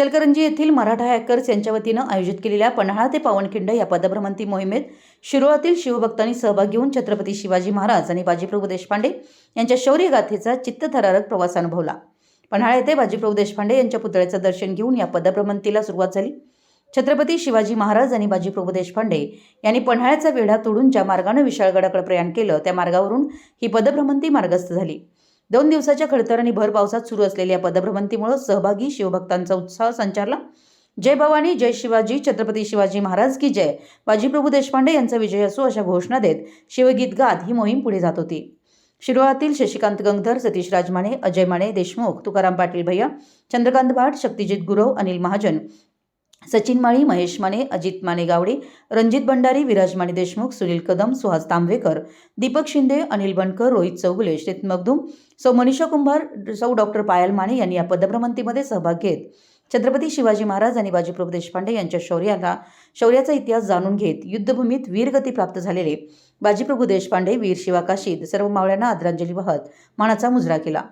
इचलकरंजी येथील मराठा हॅकर्स यांच्या वतीनं आयोजित केलेल्या पन्हाळा ते पावनखिंड या पदभ्रमंती मोहिमेत शिरोळातील शिवभक्तांनी सहभाग घेऊन छत्रपती शिवाजी महाराज आणि बाजीप्रभू देशपांडे यांच्या शौर्यगाथेचा चित्तथरारक प्रवास अनुभवला. पन्हाळा येथे बाजीप्रभू देशपांडे यांच्या पुतळ्याचं दर्शन घेऊन या पदभ्रमंतीला सुरुवात झाली. छत्रपती शिवाजी महाराज आणि बाजीप्रभू देशपांडे यांनी पन्हाळ्याचा वेढा तोडून ज्या मार्गानं विशाळगडाकडे प्रयाण केलं त्या मार्गावरून ही पदभ्रमंती मार्गस्थ झाली. दोन दिवसाच्या खडतर आणि भर पावसात सुरू असलेल्या पदभ्रमंतीमुळे सहभागी शिवभक्तांचा उत्साह संचारला. जय भवानी जय शिवाजी छत्रपती शिवाजी महाराज की जय. बाजीप्रभू देशपांडे यांचा विजय असो अशा घोषणा देत शिवगीत गात ही मोहीम पुढे जात होती. शिरोळातील शशिकांत गंगधर सतीश राजमाने अजय माने देशमुख तुकाराम पाटील भैया चंद्रकांत भाट शक्तिजित गुरव अनिल महाजन सचिन माळी महेश माने अजित माने गावडे रणजित भंडारी विराज माने देशमुख सुनील कदम सुहास तांबेकर दीपक शिंदे अनिल बनकर रोहित चौगुले श्रीत मगदूम सौ मनीषा कुंभार सौ डॉक्टर पायल माने यांनी या पदभ्रमंतीमध्ये सहभाग घेत छत्रपती शिवाजी महाराज आणि बाजीप्रभू देशपांडे यांच्या शौर्याला शौर्याचा इतिहास जाणून घेत युद्धभूमीत वीरगती प्राप्त झालेले बाजीप्रभू देशपांडे वीर शिवा काशीद सर्व मावळ्यांना आदरांजली वाहत मानाचा मुजरा केला.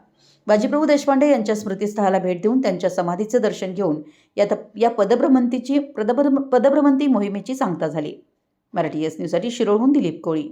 बाजीप्रभू देशपांडे यांच्या स्मृतीस्थळाला भेट देऊन त्यांच्या समाधीचं दर्शन घेऊन या या पदभ्रमंतीची पदभ्रम पदभ्रमंती मोहिमेची सांगता झाली. मराठी एस न्यूजसाठी शिरोळहून दिलीप कोळी.